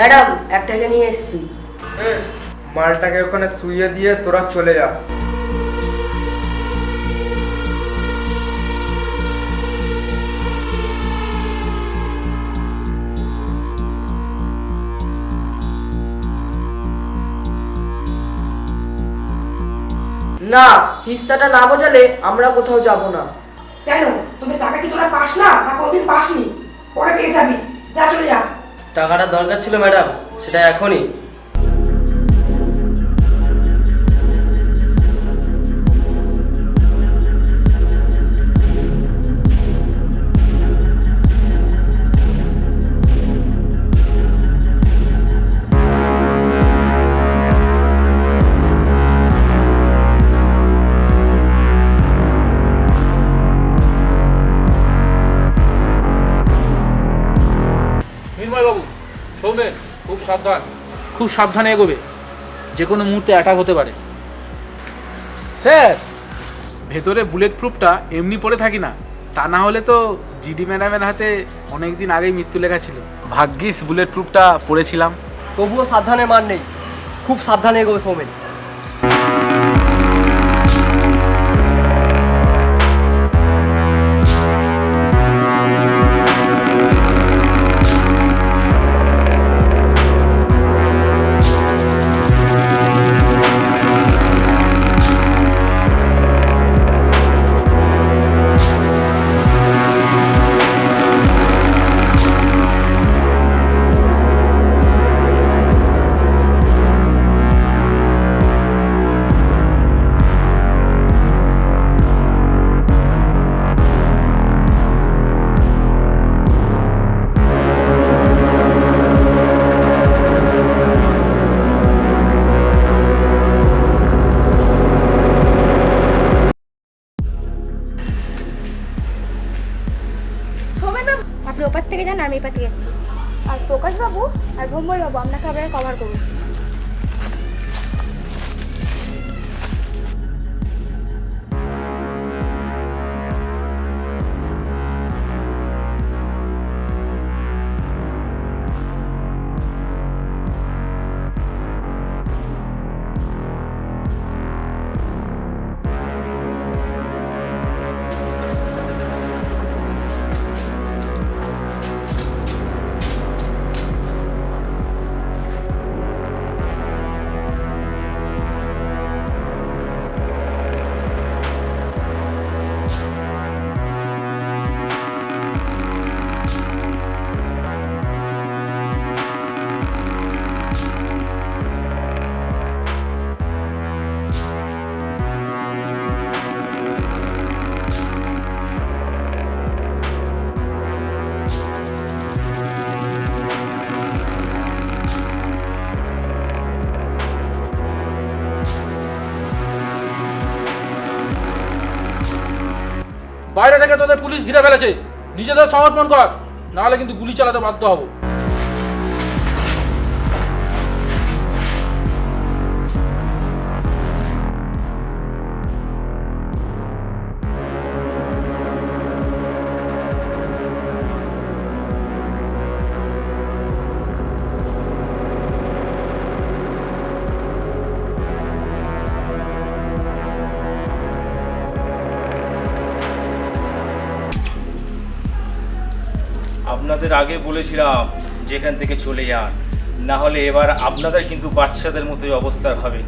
Madam একটা নিয়ে এসেছি। মালটাকে ওখানে শুইয়ে দিয়ে তোরা চলে যা। না হিস্সাটা না বোঝালে আমরা কোথাও যাব না। কেন? তোদের টাকা কি তোরা পাস না? না কোনোদিন পাসনি? পরে পেয়ে যাবি। যা চলে যা। টাকাটা দরকার ছিল ম্যাডাম। সেটা এখনই। সাবধান। খুব সাবধানে এগোবে। যে কোনো মুহূর্তে অ্যাটাক হতে পারে। স্যার, ভেতরে বুলেট প্রুফটা এমনি পড়ে থাকি না। তা না হলে তো জিডি ম্যাডামের হাতে অনেক দিন আগেই মৃত্যু লেখা ছিল। ভাগ্যিস বুলেট প্রুফটা পড়েছিলাম। তবুও সাবধানে মার নেই। খুব সাবধানে এগোবে সৌমেন। এই যাচ্ছি আর প্রকাশবাবু আর ভ্রমর বাবু আপনাকে আবার কভার করুন থেকে তোদের পুলিশ ঘিরে ফেলেছে। নিজেদের সমর্পণ কর নাহলে কিন্তু গুলি চালাতে বাধ্য হব। আপনাদের আগে বলেছিলাম, যেখান থেকে চলে যান। না হলে এবার আপনাদের কিন্তু বাচ্চাদের মতোই অবস্থা হবে।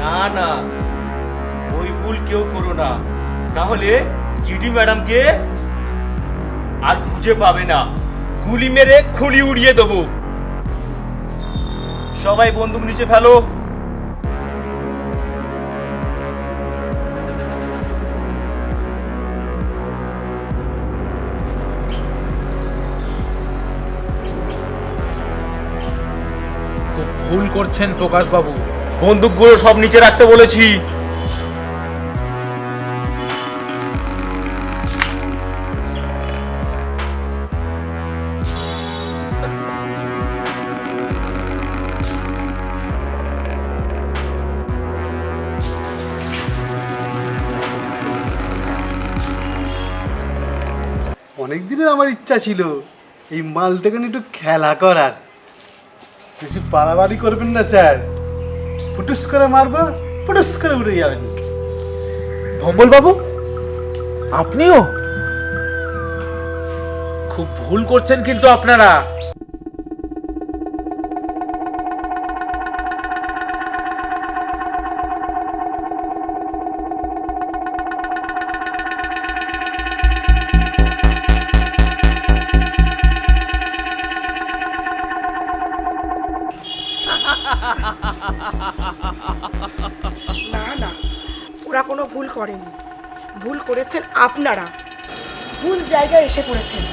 না না, ওই ভুল কেউ করো না। তাহলে জিডি ম্যাডামকে আর খুঁজে পাবে না। গুলি মেরে খুলি উড়িয়ে দেবো। সবাই বন্দুক নিচে ফেলো। ভুল করছেন প্রকাশ বাবু বন্দুকগুলো সব নিচে রাখতে বলেছি। অনেক দিনের আমার ইচ্ছা ছিল এই মালটাকে নিয়ে একটু খেলা করার। বেশি বাড়াবাড়ি করবেন না স্যার। ফুটুস করে মারবো ফুটুস করে উড়ে যাবেন। ভম্বল বাবু আপনিও? খুব ভুল করছেন কিন্তু আপনারা। করেনি ভুল করেছেন আপনারা। ভুল জায়গায় এসে পড়েছেন।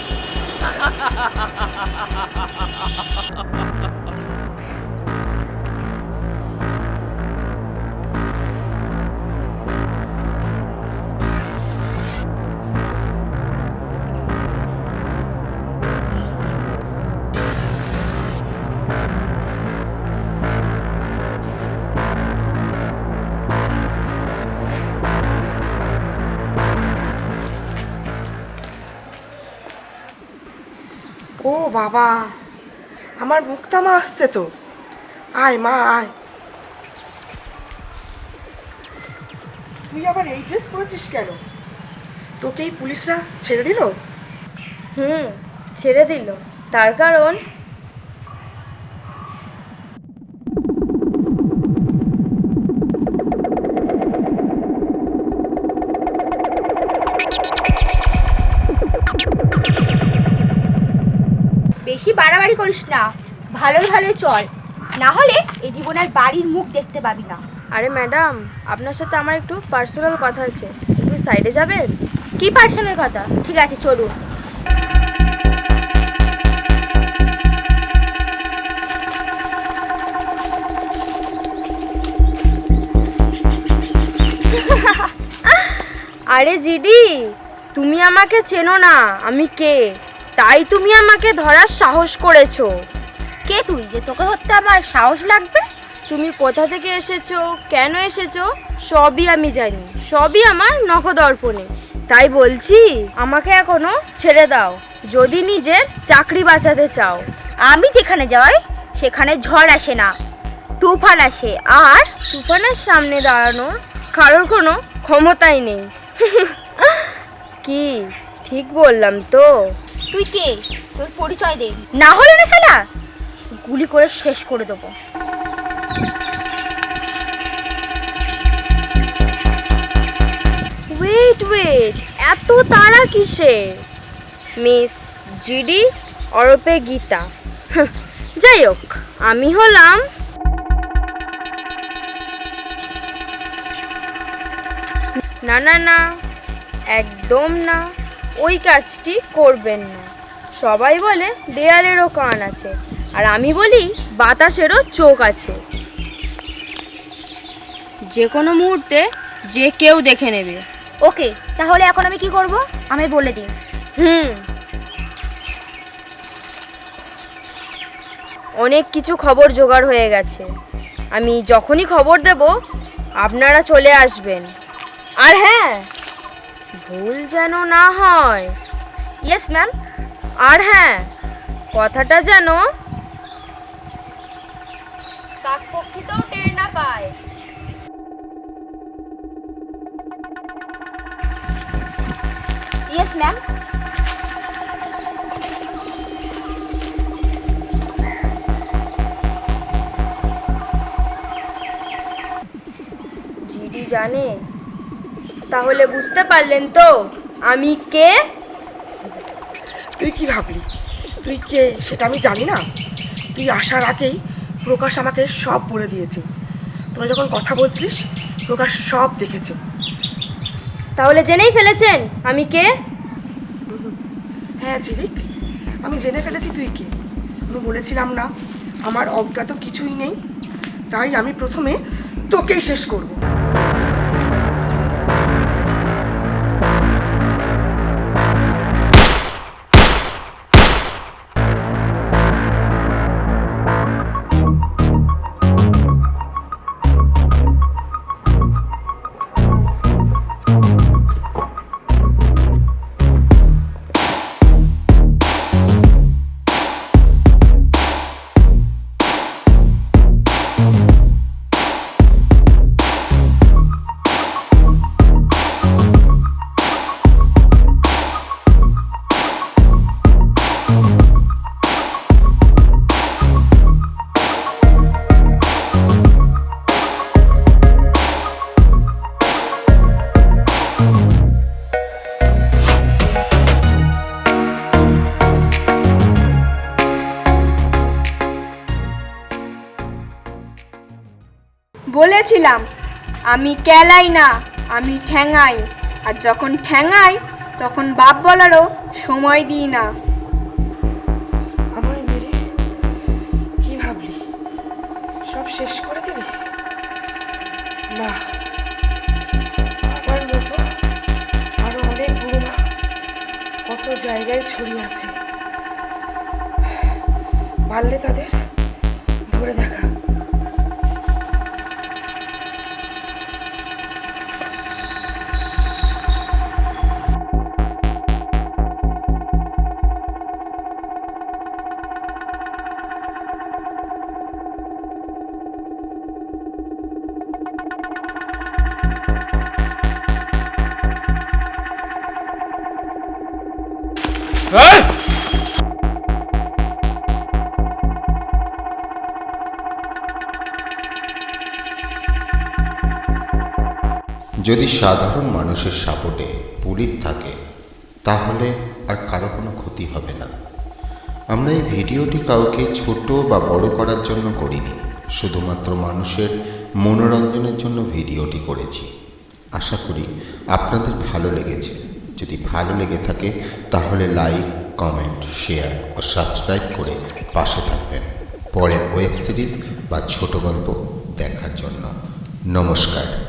বাবা, আমার মুক্তামা আসছে তো। আয় মা, আয়। তুই আবার এই ড্রেস পরেছিস কেন? তোকে এই পুলিশরা ছেড়ে দিল? হুম, ছেড়ে দিল। তার কারণ করিস না। ভালোই ভালোই চল। না হলে এই জীবনের বাড়ির মুখ দেখতে পাবি না। আরে ম্যাডাম আপনার সাথে আমার একটু পার্সোনাল কথা আছে। একটু সাইডে যাবেন? কি পার্সোনাল কথা? ঠিক আছে চলুন। আরে জিডি তুমি আমাকে চেনো না। আমি কে? তাই তুমি আমাকে ধরার সাহস করেছ। কে তুই যে তোকে ধরতে আমার সাহস লাগবে? তুমি কোথা থেকে এসেছ? কেন এসেছ? সবই আমি জানি। সবই আমার নখদর্পণে। তাই বলছি আমাকে এখনও ছেড়ে দাও। যদি নিজের চাকরি বাঁচাতে চাও। আমি যেখানে যাই সেখানে ঝড় আসে না। তুফান আসে। আর তুফানের সামনে দাঁড়ানোর কারোর কোনো ক্ষমতাই নেই। কি? ঠিক বললাম তো। তুই কে? তোর পরিচয় দে। না হলে না শালা, গুলি করে শেষ করে দেবো। ওয়েট ওয়েট এত তাড়া কিসে? মিস জিডি অরপে গীতা। যাই হোক, আমি হলাম না না না, একদম না। ওই কাজটি করবেন না। সবাই বলে দেয়ালেরও কান আছে। আর আমি বলি বাতাসেরও চোখ আছে। যে কোনো মুহূর্তে যে কেউ দেখে নেবে। ওকে তাহলে এখন আমি কি করব? আমি বলে দিই। হুম। অনেক কিছু খবর জোগাড় হয়ে গেছে। আমি যখনই খবর দেব আপনারা চলে আসবেন। আর হ্যাঁ ভুল যেন না হয়। ইয়েস ম্যাম আর হ্যাঁ কথাটা যেন কাকপক্ষিতেও টের না পায়। ইয়েস ম্যাম জিডি জানে তাহলে বুঝতে পারলেন তো আমি কে? তুই কি ভাবলি? তুই কে সেটা আমি জানি না। তুই আসার আগেই প্রকাশ আমাকে সব বলে দিয়েছে। তোরা যখন কথা বলছিলিস প্রকাশ সব দেখেছে। তাহলে জেনেই ফেলেছেন আমি কে? হ্যাঁ ঝিলিক আমি জেনে ফেলেছি তুই কে। আমি বলেছিলাম না আমার অজ্ঞাত কিছুই নেই। তাই আমি প্রথমে তোকেই শেষ করব। বলেছিলাম, আমি কেলাই না, আমি ঠ্যাঙাই। আর যখন ঠ্যাঙাই, তখন বাপ বলারও সময় দিই না। আমায় মেরে কি ভাবলি? সব শেষ করে দিলি? না, আমার মতো আরও অনেক গুরুমা কত জায়গায় ছড়িয়ে আছে। পারলে তাদের ধরে দেখা। যদি সাধারণ মানুষের সাপোর্টে পুলিশ থাকে, তাহলে আর কারও কোনো ক্ষতি হবে না। আমরা এই ভিডিওটি কাউকে ছোট বা বড় করার জন্য করিনি, শুধুমাত্র মানুষের মনোরঞ্জনের জন্য ভিডিওটি করেছি। আশা করি আপনাদের ভালো লেগেছে। যদি ভালো লেগে থাকে, তাহলে লাইক, কমেন্ট, শেয়ার ও সাবস্ক্রাইব করে পাশে থাকবেন। পরের ওয়েব সিরিজ বা ছোট গল্প দেখার জন্য। নমস্কার।